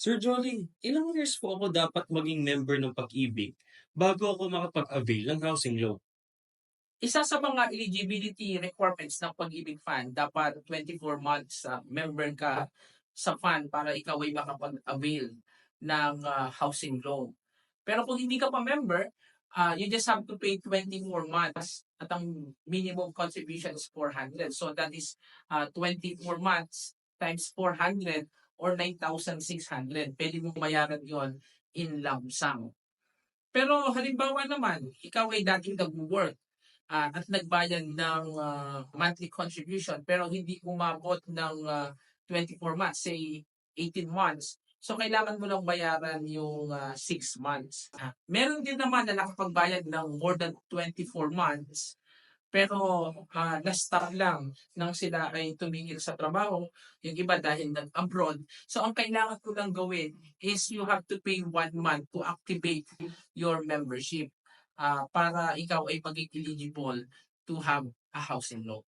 Sir Jolly, ilang years po ako dapat maging member ng Pag-ibig bago ako makapag-avail ng housing loan? Isa sa mga eligibility requirements ng Pag-ibig Fund, dapat 24 months ah, member ka sa fund para ikaw ay makapag-avail ng ah, housing loan. Pero kung hindi ka pa member, ah, you just have to pay 24 months at ang minimum contribution is 400. So that is ah, 24 months times 400 or 9,600. Pwede mo bayaran yon in lump sum. Pero halimbawa naman, ikaw ay dating nag-work ah, at nagbayad ng ah, monthly contribution pero hindi umabot ng ah, 24 months, say 18 months. So kailangan mo lang bayaran yung 6 months. Ah, meron din naman na nakapagbayad ng more than 24 months pero ah, na-stop lang nang sila ay tumigil sa trabaho, yung iba dahil nag-abroad. So ang kailangan ko lang gawin is you have to pay one month to activate your membership ah, para ikaw ay maging eligible to have a housing loan.